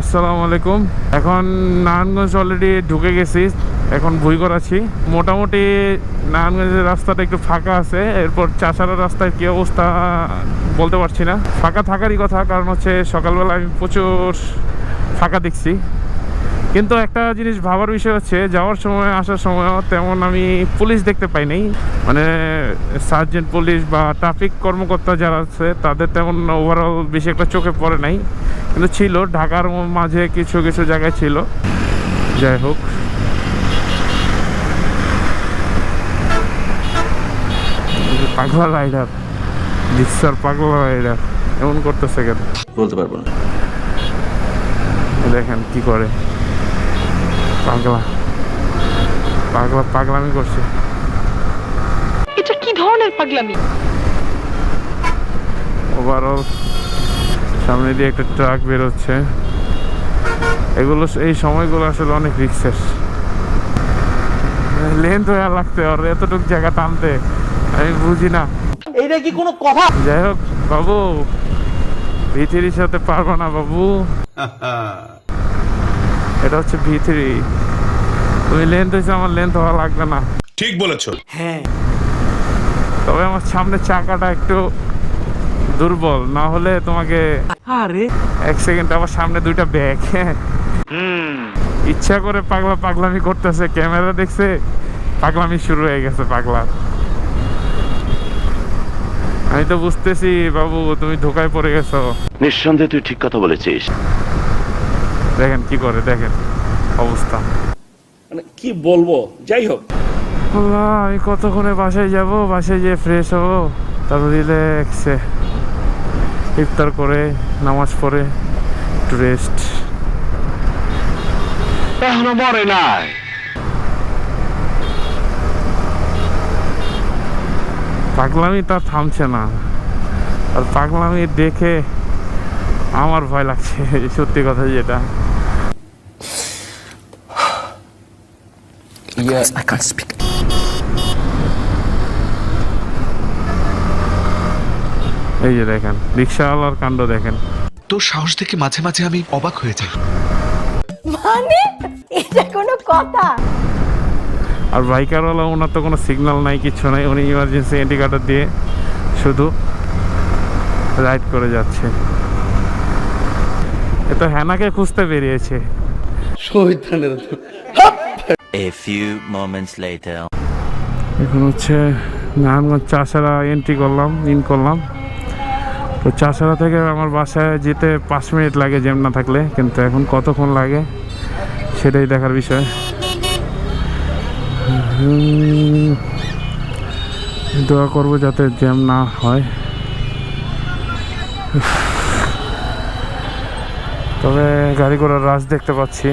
আসসালামু আলাইকুম। এখন নারায়ণগঞ্জ অলরেডি ঢুকে গেছি। এখন ভুই করাছি মোটামুটি নারায়ণগঞ্জের রাস্তাটা একটু ফাঁকা আছে। এরপর চাষারা রাস্তায় কী অবস্থা বলতে পারছি না। ফাঁকা থাকারই কথা, কারণ হচ্ছে সকালবেলা আমি প্রচুর ফাঁকা দেখছি। কিন্তু একটা জিনিস ভাবার বিষয় হচ্ছে যাওয়ার সময় আসার সময় তেমন আমি পুলিশ দেখতে পাই নাই। মানে সার্জেন্ট পুলিশ বা ট্রাফিক কর্মকর্তা যারা আছে তাদের তেমন ওভারঅল বেশি একটা চোখে পড়ে নাই। কিন্তু ছিল ঢাকার মাঝে কিছু কিছু জায়গায় ছিল। যাই হোক। পাগলা রাইডার রিক্সার পাগলা রাইডার এমন করতেছে কেন? বলতে পারব না। দেখেন কি করে। পাগলা। পাগলা পাগলামি করছে। এটা কি ধরনের পাগলামি? ওভারঅল সামনে দিয়ে একটা ট্রাক বেরোচ্ছে। এগুলো এই সময়গুলো আসলে অনেক রিক্সের। লেন্থ হয়ে লাগতে আর এতটুকু জায়গা টানতে আমি বুঝি না। এইটা কি কোনো কথা? যাই হোক বাবু পৃথিবীর সাথে পারব না বাবু। এটা হচ্ছে ভিথিরি তুমি লেন্থ হয়েছে আমার লেন্থ হওয়া লাগবে না। ঠিক বলেছ। তবে আমার সামনে চাকাটা একটু দুর্বল না হলে তোমাকে আরে। এক সেকেন্ড আমার সামনে দুইটা ব্যাগ ইচ্ছা করে পাগলা পাগলামি করতেছে ক্যামেরা দেখছে পাগলামি শুরু হয়ে গেছে পাগলা। আমি তো বুঝতেছি বাবু তুমি ধোকায় পড়ে গেছো। নিঃসন্দেহে তুই ঠিক কথা বলেছিস। দেখেন কি করে দেখেন অবস্থা। মানে কি বলব? যাই হোক। আল্লাহ আমি কতক্ষণে বাসায় যাব? বাসায় যেয়ে ফ্রেশ হব। তারপর রিল্যাক্সে ইফতার করে নামাজ পড়ে একটু রেস্ট এখনও মরে নাই। পাগলামি তার থামছে না। আর পাগলামি দেখে আমার ভয় লাগছে সত্যি কথা যেটা। Yes, I can't speak. এই যে দেখেন রিক্সাওয়ালার কাণ্ড দেখেন। তোর সাহস দেখে মাঝে মাঝে আমি অবাক হয়ে যাই। মানে? এটা কোনো কথা? আর বাইকারওয়ালা ওনার তো কোনো সিগন্যাল নাই কিছু নাই উনি ইমার্জেন্সি ইন্ডিকেটার দিয়ে শুধু রাইড করে যাচ্ছে। এ তো হ্যানাকে খুঁজতে বেরিয়েছে। A few moments later. এখন হচ্ছে নারায়ণগঞ্জ চাষারা এন্ট্রি করলাম ইন করলাম। তো চাষারা থেকে আমার বাসায় যেতে পাঁচ মিনিট লাগে জ্যাম না থাকলে, কিন্তু এখন কতক্ষণ লাগে সেটাই দেখার বিষয়। দোয়া করব যাতে জ্যাম না হয়। তবে গাড়ি ঘোড়ার রাশ দেখতে পাচ্ছি।